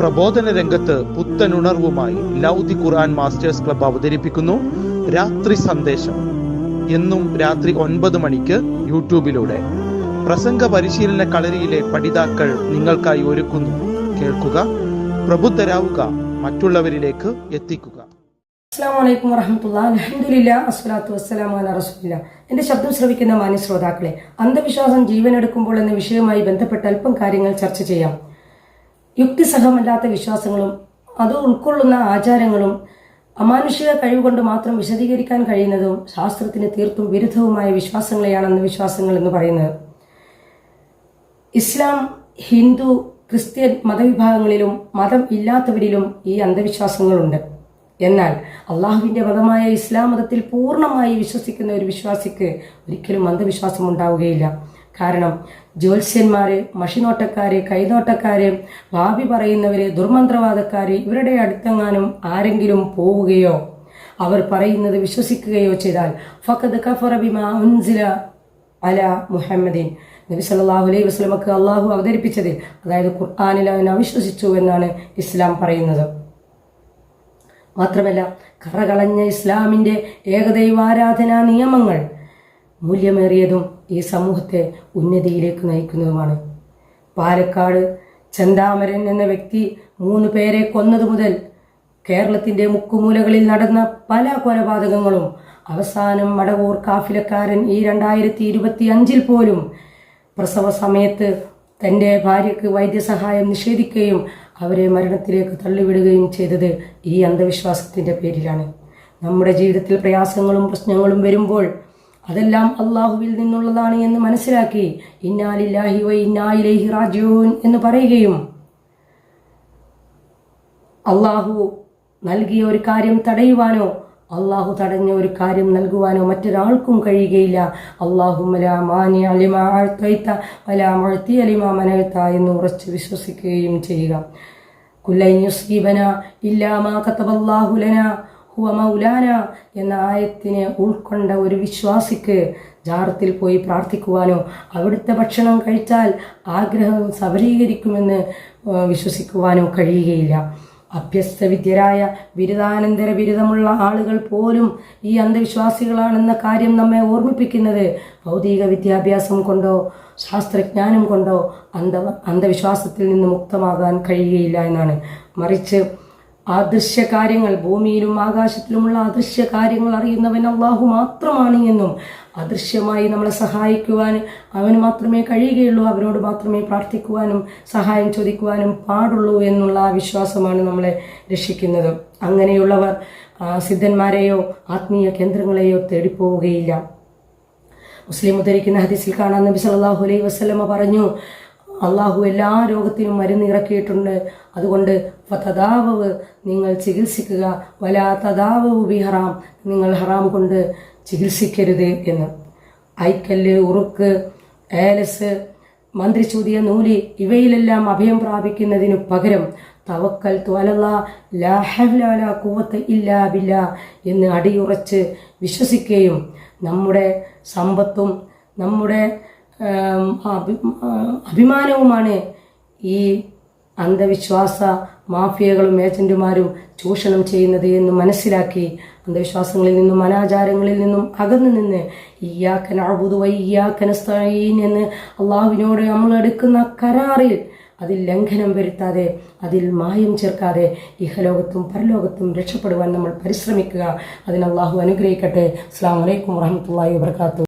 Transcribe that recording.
പ്രബോധന രംഗത്ത് പുത്തനുണർവുമായി ലൗദി ഖുർആൻ masters club അവതരിപ്പിക്കുന്നു. രാത്രി സന്ദേശം. എന്നും രാത്രി ഒൻപത് മണിക്ക് യൂട്യൂബിലൂടെ. പ്രസംഗ പരിശീലന കളരിയിലെ പഠിതാക്കൾ നിങ്ങൾക്കായി ഒരുക്കുന്നു. കേൾക്കുക പ്രബുദ്ധരാവുക മറ്റുള്ളവരിലേക്ക് എത്തിക്കുക. അസ്സാമലൈക്കും വറഹമുല്ല അലഹമുല്ല അസ്വലാത്തു വസ്സലാം അല എന്റെ ശബ്ദം ശ്രവിക്കുന്ന മാന്യ ശ്രോതാക്കളെ അന്ധവിശ്വാസം ജീവനെടുക്കുമ്പോൾ എന്ന വിഷയവുമായി ബന്ധപ്പെട്ട് അല്പം കാര്യങ്ങൾ ചർച്ച ചെയ്യാം. യുക്തിസഹമല്ലാത്ത വിശ്വാസങ്ങളും അത് ഉൾക്കൊള്ളുന്ന ആചാരങ്ങളും അമാനുഷിക കഴിവുകൊണ്ട് മാത്രം വിശദീകരിക്കാൻ കഴിയുന്നതും ശാസ്ത്രത്തിന് തീർത്തും വിരുദ്ധവുമായ വിശ്വാസങ്ങളെയാണ് അന്ധവിശ്വാസങ്ങൾ എന്ന് പറയുന്നത്. ഇസ്ലാം ഹിന്ദു ക്രിസ്ത്യൻ മതവിഭാഗങ്ങളിലും മതം ഇല്ലാത്തവരിലും ഈ അന്ധവിശ്വാസങ്ങളുണ്ട്. എന്നാൽ അള്ളാഹുവിന്റെ മതമായ ഇസ്ലാം മതത്തിൽ പൂർണമായി വിശ്വസിക്കുന്ന ഒരു വിശ്വാസിക്ക് ഒരിക്കലും അന്ധവിശ്വാസം ഉണ്ടാവുകയില്ല. കാരണം ജ്യോത്സ്യന്മാര് മഷിനോട്ടക്കാര് കൈനോട്ടക്കാര് ഭാവി പറയുന്നവര് ദുർമന്ത്രവാദക്കാര് ഇവരുടെ അടുത്തെങ്ങാനും ആരെങ്കിലും പോവുകയോ അവർ പറയുന്നത് വിശ്വസിക്കുകയോ ചെയ്താൽ ഫഖദ് കഫറ ഉൻസില അല മുഹമ്മദീൻ. നബി സല്ലല്ലാഹു അലൈഹി വസല്ലമക്ക് അള്ളാഹു അവതരിപ്പിച്ചതിൽ അതായത് ഖുർആാനിൽ അവൻ അവിശ്വസിച്ചു എന്നാണ് ഇസ്ലാം പറയുന്നത്. മാത്രമല്ല കറകളഞ്ഞ ഇസ്ലാമിന്റെ ഏകദൈവാരാധനാ നിയമങ്ങൾ മൂല്യമേറിയതും ഈ സമൂഹത്തെ ഉന്നതിയിലേക്ക് നയിക്കുന്നതുമാണ്. പാലക്കാട് ചന്ദാമരൻ എന്ന വ്യക്തി മൂന്ന് പേരെ കൊന്നതു മുതൽ കേരളത്തിന്റെ മുക്കുമൂലകളിൽ നടന്ന പല കൊലപാതകങ്ങളും അവസാനം മടവൂർ കാഫിലക്കാരൻ ഈ രണ്ടായിരത്തി ഇരുപത്തി അഞ്ചിൽ പോലും പ്രസവ സമയത്ത് തന്റെ ഭാര്യയ്ക്ക് വൈദ്യസഹായം നിഷേധിക്കുകയും അവരെ മരണത്തിലേക്ക് തള്ളിവിടുകയും ചെയ്തത് ഈ അന്ധവിശ്വാസത്തിന്റെ പേരിലാണ്. നമ്മുടെ ജീവിതത്തിൽ പ്രയാസങ്ങളും പ്രശ്നങ്ങളും വരുമ്പോൾ അതെല്ലാം അള്ളാഹുവിൽ നിന്നുള്ളതാണ് എന്ന് മനസ്സിലാക്കി ഇന്നാലില്ലാഹി വൈ ഇന്നായിലേഹി റാജൂൻ എന്ന് പറയുകയും അള്ളാഹു നൽകിയ ഒരു കാര്യം തടയുവാനോ അള്ളാഹു തടഞ്ഞ ഒരു കാര്യം നൽകുവാനോ മറ്റൊരാൾക്കും കഴിയുകയില്ല. അള്ളാഹുമല എന്ന് ഉറച്ച് വിശ്വസിക്കുകയും ചെയ്യുക. കുല്ലൈയുസീബന ഇല്ലാമാ കത്തബല്ലാഹുലന ഹുവ മൗലാന എന്ന ആയത്തിനെ ഉൾക്കൊണ്ട ഒരു വിശ്വാസിക്ക് ജാറത്തിൽ പോയി പ്രാർത്ഥിക്കുവാനോ അവിടുത്തെ ഭക്ഷണം കഴിച്ചാൽ ആഗ്രഹം സബലീകരിക്കുമെന്ന് വിശ്വസിക്കുവാനോ കഴിയുകയില്ല. അഭ്യസ്തവിദ്യരായ ബിരുദാനന്തര ബിരുദമുള്ള ആളുകൾ പോലും ഈ അന്ധവിശ്വാസികളാണെന്ന കാര്യം നമ്മെ ഓർമ്മിപ്പിക്കുന്നത് ഭൗതിക വിദ്യാഭ്യാസം കൊണ്ടോ ശാസ്ത്രജ്ഞാനം കൊണ്ടോ അന്ധ അന്ധവിശ്വാസത്തിൽ നിന്ന് മുക്തമാകാൻ കഴിയുകയില്ല എന്നാണ്. മറിച്ച് അദൃശ്യ കാര്യങ്ങൾ ഭൂമിയിലും ആകാശത്തിലുമുള്ള അദൃശ്യ കാര്യങ്ങൾ അറിയുന്നവൻ അള്ളാഹു മാത്രമാണ് എന്നും അദൃശ്യമായി നമ്മളെ സഹായിക്കുവാൻ അവന് മാത്രമേ കഴിയുകയുള്ളൂ അവനോട് മാത്രമേ പ്രാർത്ഥിക്കുവാനും സഹായം ചോദിക്കുവാനും പാടുള്ളൂ എന്നുള്ള ആ വിശ്വാസമാണ് നമ്മളെ രക്ഷിക്കുന്നത്. അങ്ങനെയുള്ളവർ സിദ്ധന്മാരെയോ ആത്മീയ കേന്ദ്രങ്ങളെയോ തേടിപ്പോവുകയില്ല. മുസ്ലിം ഉദ്ധരിക്കുന്ന ഹദീസിൽ കാണാൻ നബി സല്ലാഹു അലൈഹി വസ്ലമ പറഞ്ഞു അള്ളാഹു എല്ലാ രോഗത്തിനും മരുന്ന് ഇറക്കിയിട്ടുണ്ട്. അതുകൊണ്ട് തദാവവ് നിങ്ങൾ ചികിത്സിക്കുക. വലാ തദാവവ് ബി ഹറാം. നിങ്ങൾ ഹറാം കൊണ്ട് ചികിത്സിക്കരുത് എന്ന്. ഐക്കല്ല് ഉറുക്ക് ഏലസ് മന്ത്രിച്ചൂതിയ നൂലി ഇവയിലെല്ലാം അഭയം പ്രാപിക്കുന്നതിനു പകരം തവക്കൽ കൂവത്ത് ഇല്ലാ ബില്ല എന്ന് അടിയുറച്ച് വിശ്വസിക്കുകയും നമ്മുടെ സമ്പത്തും നമ്മുടെ അഭിമാനവുമാണ് ഈ അന്ധവിശ്വാസ മാഫിയകളും ഏജന്റുമാരും ചൂഷണം ചെയ്യുന്നത് എന്ന് മനസ്സിലാക്കി അന്ധവിശ്വാസങ്ങളിൽ നിന്നും അനാചാരങ്ങളിൽ നിന്നും അകന്നു നിന്ന് ഇയ്യാക്കൻ അഴുതുവ സ്ഥലീൻ എന്ന് അള്ളാഹുവിനോട് നമ്മൾ എടുക്കുന്ന കരാറിൽ അതിൽ ലംഘനം വരുത്താതെ അതിൽ മായം ചേർക്കാതെ ഇഹലോകത്തും പരലോകത്തും രക്ഷപ്പെടുവാൻ നമ്മൾ പരിശ്രമിക്കുക. അതിന് അള്ളാഹു അനുഗ്രഹിക്കട്ടെ. അസ്സാം വലൈക്കും വാഹമത്തല്ലാഹി വാത്തു